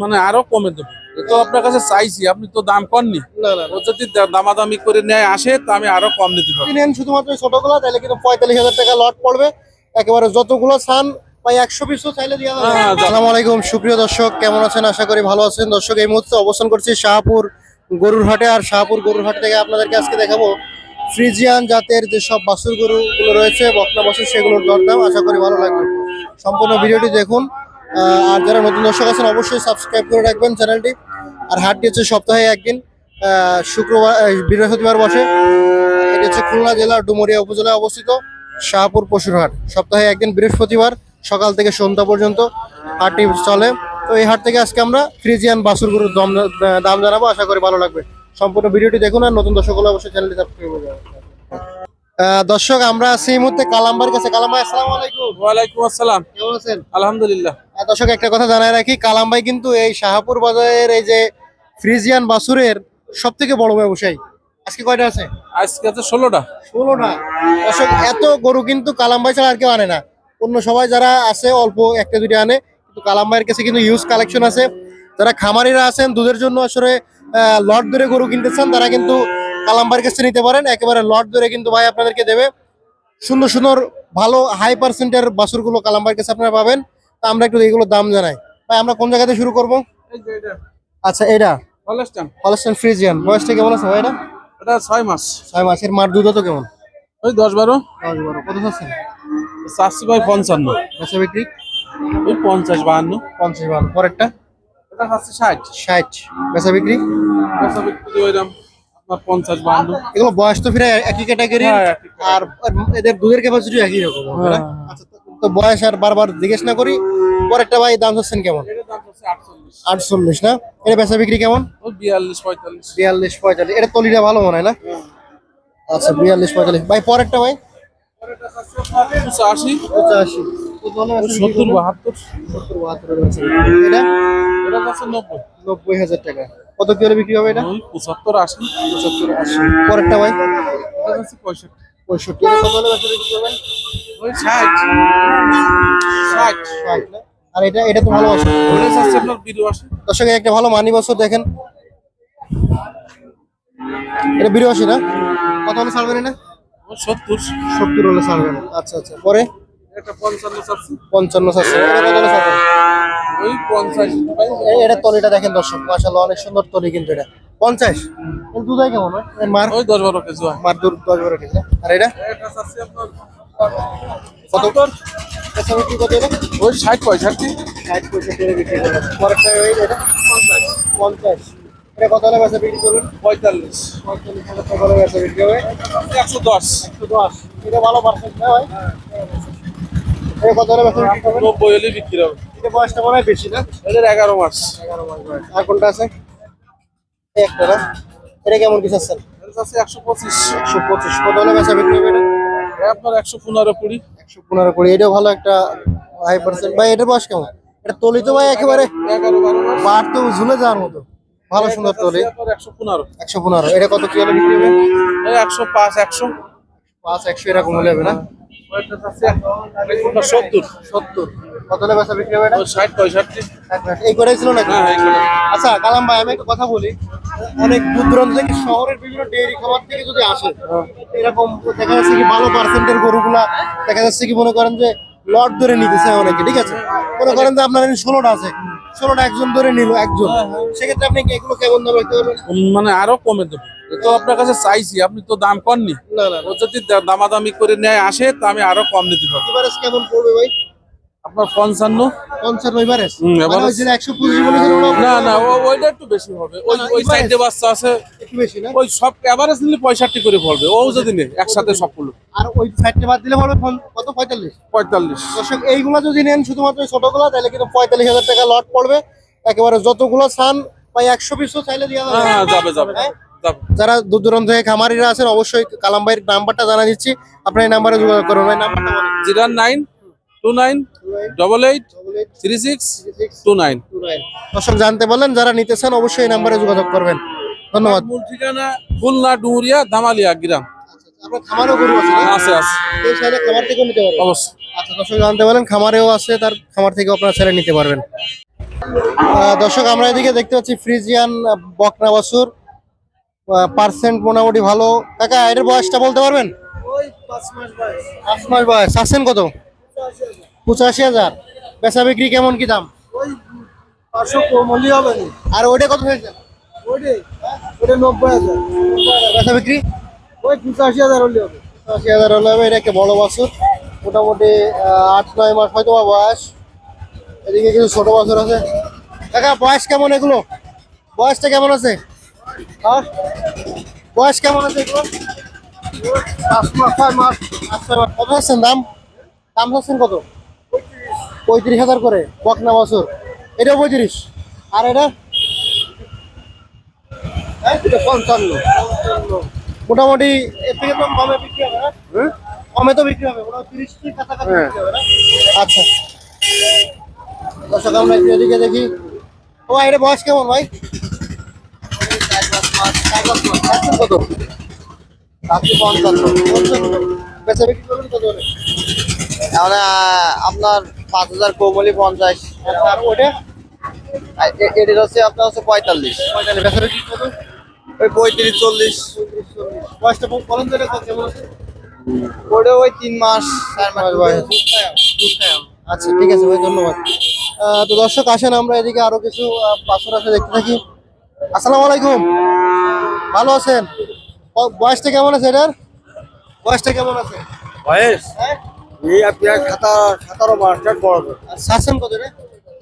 মানে আরও কমে দেবো। তো আপনার কাছে চাইছি আপনি তো দাম কননি। না না ও যদি দামাদামি করে নেয় আসে তা আমি আরও কম নিতে পারব। নেন শুধুমাত্র ছোটগুলো তাহলে কিন্তু পঁয়তাল্লিশ হাজার টাকা লট পড়বে। একেবারে যতগুলো চান বা একশো পিসও চাইলে দিয়ে হ্যাঁ, যা- আসসালামু আলাইকুম সুপ্রিয় দর্শক কেমন আছেন? আশা করি ভালো আছেন। দর্শক এই মুহূর্তে অবস্থান করছি শাহপুর গরুর হাটে আর শাহপুর গরুর হাট থেকে আপনাদেরকে আজকে দেখাবো ফ্রিজিয়ান জাতের যে সব বাছুর গরুগুলো রয়েছে বকনা বাছুর সেগুলোর দরদাম। আশা করি ভালো লাগবে। সম্পূর্ণ ভিডিওটি দেখুন। আর যারা নতুন দর্শক আছেন, অবশ্যই সাবস্ক্রাইব করে রাখবেন চ্যানেলটি আর হাটটি হচ্ছে সপ্তাহে একদিন শুক্রবার বৃহস্পতিবার বসে। এটি হচ্ছে খুলনা জেলার ডুমুরিয়া উপজেলায় অবস্থিত শাহপুর পশুর হাট। সপ্তাহে একদিন, বৃহস্পতিবার সকাল থেকে সন্ধ্যা পর্যন্ত হাটটি চলে। তো এই হাট থেকে আজকে আমরা ফ্রিজিয়ান বাসুর গরুর দাম দাম জানাব। আশা করি ভালো লাগবে। সম্পূর্ণ ভিডিওটি দেখুন আর নতুন দর্শক হলে অবশ্যই চ্যানেলটি সাবস্ক্রাইব করে দর্শক আমরা আছি এই মুহূর্তে কালাম্বার কাছে। কালাম্বাই আসসালামু আলাইকুম। ওয়ালাইকুম আসসালাম। কেমন আছেন? আলহামদুলিল্লাহ। দর্শক একটা কথা জানাই রাখি কালাম্বাই কিন্তু এই শাহপুর বাজারের এই যে ফ্রিজিয়ান বাসুরের সব থেকে বড় ব্যবসায়ী। আজকে কয়টা আছে? আজকে আছে ষোলোটা। ষোলোটা। দর্শক এত গরু কিন্তু কালাম্বাই ছাড়া আর কেউ আনে না। অন্য সবাই যারা আছে অল্প একটা দুইটা আনে। কিন্তু কালাম্বাইয়ের কাছে কিন্তু ইউজ কালেকশন আছে। যারা খামারিরা আছেন দুধের জন্য আসলে আহ, লট ধরে গরু কিনতে চান তারা কিন্তু কালাম্বাইয়ের কাছে নিতে পারেন। একেবারে লট ধরে কিন্তু ভাই আপনাদেরকে দেবে। সুন্দর সুন্দর ভালো হাই পার্সেন্টের বাছুরগুলো কালাম্বাইয়ের কাছে আপনারা পাবেন। তা আমরা একটু এগুলো দাম জানাই। ভাই আমরা কোন জায়গাতে শুরু করব? আচ্ছা এটা হলস্টান ফ্রিজিয়ান বয়সটা কেমন আছে ভাই এটা? এটা ছয় মাস। ছয় মাসের মার দুধ তো কেমন? ওই দশ বারো। দশ বারো। কত চাচ্ছেন? চারশো বাই পঞ্চান্ন। বেচা বিক্রি? ওই পঞ্চাশ বাহান্ন। পঞ্চাশ বান্ন পরেরটা? এটা হচ্ছে ষাট। ষাট। বেচা বিক্রি? বেচা বিক্রি ওইরকম আপনার পঞ্চাশ বাহান্ন। এগুলো বয়স তো ফিরে একই ক্যাটাগরি হ্যাঁ, আর এদের দুধের ক্যাপাসিটি একই রকম না? হ্যাঁ। আচ্ছা তো- বয়স আর বারবার জিজ্ঞেস না করি পরেরটা ভাই দাম চাচ্ছেন কেমন? আটচল্লিশ। না? এটা বেচা বিক্রি কেমন? বিয়াল্লিশ পঁয়তাল্লিশ। বিয়াল্লিশ পঁয়তাল্লিশ। এটা তলিটা ভালো মনে হয় না? আচ্ছা বিয়াল্লিশ পঁয়তাল্লিশ। ভাই পরেরটা ভাই? পঁচাশি। পঁচাশি। সত্তর বাহাত্তর। সত্তর বাহাত্তর এটা? এটা নব্বই। নব্বই হাজার টাকা। কত কি হলে বিক্রি হবে এটা? পঁচাত্তর আশি পঁচাত্তর আশি। পরেরটা ভাই? পঁয়ষট্টি। পঁয়ষট্টি। কত হলে বিক্রি করবেন ওই ষাট। ষাট। ষাট? আর এটা এটা তো ভালো আছে। দর্শক একটা ভালো মানি বছর দেখেন। এটা বিরাশি না? কত হলে ছাড়বেন না সত্তর। সত্তর হলে ছাড়বেন। আচ্ছা আচ্ছা। পরে? পঞ্চান্ন এটা তলিটা দেখেন দর্শক মাসাল্লাহ অনেক সুন্দর তলি কিন্তু এটা। পঞ্চাশ? এর দুধ কেমন? হয়? মার? ওই দশ বারো কেজি মার দুধ দশ বারো কেজি। আর এটা? এটা চাচ্ছি আপনার কত? আচ্ছা কত এটা? ওই ষাট পঁয়ষট্টি। ষাট পঁয়ষট্টি বিক্রি করবেন পরেরটা ওই এটা? পঞ্চাশ। পঞ্চাশ। এটা কত হলে বেচা বিক্রি করবেন? পঁয়তাল্লিশ। পঁয়তাল্লিশ হাজার টাকা হলে বেচা বিক্রি হবে? একশো দশ। একশো দশ। এটা ভালো পার্সেন্ট না ভাই? এটা কত হলে বেচা বিক্রি করবেন নব্বই হলে বিক্রি হবে। এটা বয়সটা মনে হয় বেশি না? এগারো মাস। এগারো মাস বয়স। আর কোনটা আছে? এই একটা না? এটা কেমন কিছু আছে একশো পঁচিশ। একশো পঁচিশ। কত হলে বেচা বিক্রি হবে এটা? এটা আপনার একশো পনেরো কুড়ি। একশো পনেরো কুড়ি। এটাও ভালো একটা হাই পার্সেন্ট ভাই এটার বয়স কেমন? এটা তলি তো ভাই একেবারে এগারো বারো মাস। বার তো ঝুলে যাওয়ার মতো। ভালো সুন্দর তলি। একশো পনেরো। একশো পনেরো। এটা কত কি হলে বিক্রি হবে? একশো পাঁচ একশো। পাঁচ একশো এরকম হলে হবে না? সত্তর। সত্তর। কত বেচা বিক্রি হবে এটা? ওই ষাট পঁয়ষট্টি। এই কটাই ছিল নাকি? হ্যাঁ আচ্ছা কালাম ভাই আমি একটা কথা বলি। অনেক দূর দূরান্ত থেকে শহরের বিভিন্ন ডেয়ারি খামার থেকে যদি আসে এরকম দেখা যাচ্ছে কি ভালো পার্সেন্টের গরুগুলা দেখা যাচ্ছে কি মনে করেন যে লট ধরে নিতেছে অনেকে ঠিক আছে? মনে করেন যে আপনার ষোলোটা আছে। ষোলোটা একজন ধরে নিল একজন। সেক্ষেত্রে আপনি এগুলো কেমন দাম রাখতে পারবেন মানে আরও কমে দেবো। তো আপনার কাছে চাইছি আপনি তো দাম কমনি না না ও যদি দামাদামি করে নেয় আসে তা আমি আরও কম নিতে পারব। এবারে কেমন পড়বে ভাই? আপনার পঞ্চান্ন? পঞ্চান্ন এভারেজ মানে একশো পঁচিশ না না ওইটা একটু বেশি হবে। ওই ওই সাইডে বাচ্চা আছে একটু বেশি না? ওই সব এভারেজ নিলে পঁয়ষট্টি করে পড়বে। ও যদি নেই একসাথে সবগুলো আর ওই সাইডটা বাদ দিলে পড়বে কত? পঁয়তাল্লিশ। পঁয়তাল্লিশ। দর্শক এইগুলা যদি নেন শুধুমাত্র ছোটগুলা তাহলে কিন্তু পঁয়তাল্লিশ হাজার টাকা লট পড়বে। একেবারে যতগুলো চান বা একশো পিসও চাইলে দিয়ে দেবে। হ্যাঁ যাবে যাবে হ্যাঁ? যারা দূর দূরান্ত থেকে খামারিরা আছেন অবশ্যই কালাম ভাইয়ের নাম্বারটা জানা দিচ্ছি আপনার এই নাম্বারে যোগাযোগ নাম্বারটা zero nine two nine double eight three six two nine দর্শক জানতে বললেন যারা নিতে চান অবশ্যই এই নাম্বারে যোগাযোগ করবেন। ধন্যবাদ। মূল ঠিকানা খুলনা ডুমুরিয়া ধামালিয়া গ্রাম। আপনার খামারও গরু আছে আছে আছে। এই সাইডে খামার থেকেও নিতে পারবেন। অবশ্যই। আচ্ছা দর্শক জানতে বলেন খামারেও আছে তার খামার থেকেও আপনার নিতে পারবেন। আহ, দর্শক আমরা এদিকে দেখতে পাচ্ছি ফ্রিজিয়ান বকনা পার্সেন্ট মোটামুটি ভালো। কাকা এটার বয়সটা বলতে পারবেন? পাঁচ মাস বয়স। আছেন কত? পঁচাশি হাজার। বেচা বিক্রি কেমন কি দাম? আর ওইটা কত হয়েছে? বেচা বিক্রি? পঁচাশি হাজার হলে হবে। এটা একটা বড় বাছুর। মোটামুটি আট নয় মাস হয়তো বা বয়স। এদিকে কিছু ছোট বাছুর আছে। কাকা বয়স কেমন এগুলো? বয়সটা কেমন আছে? হ্যাঁ? বয়স কেমন আছে এগুলো? পাঁচ মাস ছয় মাস। আট ছয় মাস। কত আছেন দাম? দাম কত? পঁয়ত্রিশ হাজার করে বকনা বছর। এটা পঁয়ত্রিশ। আর এটা? হ্যাঁ? পঞ্চান্ন। মোটামুটি এর থেকে কমে বিক্রি হবে না? কমে তো বিক্রি হবে কাছাকাছি না? আচ্ছা। দর্শক আমরা একটু এদিকে দেখি। ও এটা বয়স কেমন ভাই? কত পঞ্চান্ন। বেচা বিক্রি করবেন কত তাহলে আপনার পাঁচ হাজার কোমলি পঞ্চাশ। আচ্ছা, এটির হচ্ছে আপনার হচ্ছে পঁয়তাল্লিশ। ওই পঁয়ত্রিশ চল্লিশ। ওটা ওই তিন মাস চার মাস। বয়স আচ্ছা ঠিক আছে ভাই ধন্যবাদ। তো দর্শক আসেন আমরা এদিকে আরও কিছু আছে দেখতে থাকি। আসসালামু আলাইকুম। ভালো আছেন? বয়সটা কেমন আছে এটার? বয়সটা কেমন আছে? বয়স? হ্যাঁ? এই আপনার খাতা খাতারও মার্কেট বড় আর শাসন কত রে?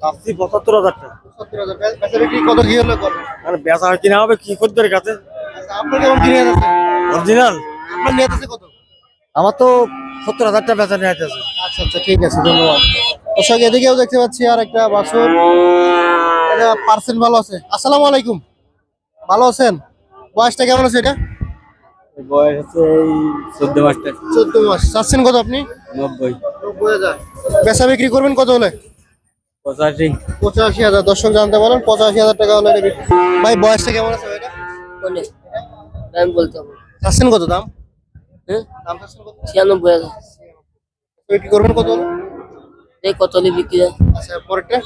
আপনি পঁচাত্তর হাজার টাকা। সত্তর হাজার বেচা বিক্রি কত কি হলে করবেন মানে বেচা হয় কিনা হবে কি খদ্দের কাছে? আচ্ছা আপনার কেমন কিনে আছে অরিজিনাল আপনার নিয়ে আছে কত? আমার তো সত্তর হাজার টাকা বেচা নিয়ে আছে আচ্ছা আচ্ছা ঠিক আছে ধন্যবাদ। দর্শক এদিকেও দেখতে পাচ্ছি আর একটা বাছুর। এটা পার্সেন্ট ভালো আছে। আসসালামু আলাইকুম। ভালো আছেন? বয়সটা কেমন আছে এটা? বয়স হচ্ছে এই চোদ্দ মাসটা চোদ্দ মাস। চাচ্ছেন কত আপনি? নব্বই। নব্বই হাজার। বেচা বিক্রি করবেন কত হলে? পঁচাশি। পঁচাশি হাজার। দর্শক জানতে পারেন পঁচাশি হাজার টাকা হলে এটা ভাই বয়সটা কেমন আছে এটা আমি বলতে হবে চাচ্ছেন কত দাম? হ্যাঁ? দাম চাচ্ছেন কত? ছিয়ানব্বই হাজার। বিক্রি করবেন কত হলে? এই কত হলে বিক্রি হয়? আচ্ছা পরেরটা?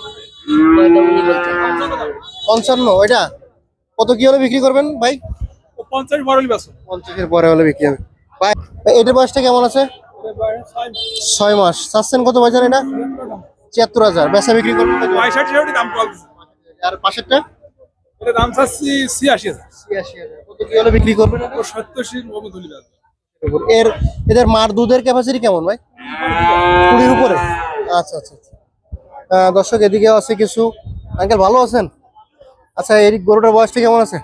পঞ্চান্ন ওইটা? কত কি হলে বিক্রি করবেন ভাই? পঞ্চাশ পঞ্চাশের পরে হলে বিক্রি হবে। ভাই ভাই, এটার বয়সটা কেমন আছে? ছয় মাস। চাচ্ছেন কত বাজার এটা? ছিয়াত্তর হাজার। বেচা বিক্রি করবেন আর পাশেরটা? দাম চাচ্ছি ছিয়াশি হাজার। ছিয়াশি হাজার। কত কি হলে বিক্রি করবেন এর এদের মার দুধের ক্যাপাসিটি কেমন ভাই? কুড়ির উপরে? আচ্ছা আচ্ছা আচ্ছা। দর্শক এদিকে আছে কিছু। আঙ্কেল ভালো আছেন? আচ্ছা এই গরুটার বয়সটা কেমন আছে?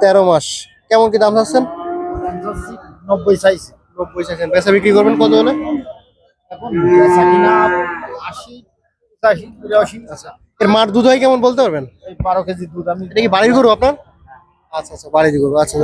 তেরো মাস। কেমন কি দাম চাচ্ছেন? নব্বই সাইজ নব্বই চাইছেন বেচা বিক্রি করবেন কত হলে? এখন আশি পঁচাশি বিরাশি আচ্ছা এর মার দুধ হয় কেমন বলতে পারবেন? এই বারো কেজি দুধ আমি এটা কি বাড়ির গরু আপনার? আচ্ছা আচ্ছা বাড়ির গরু আচ্ছা।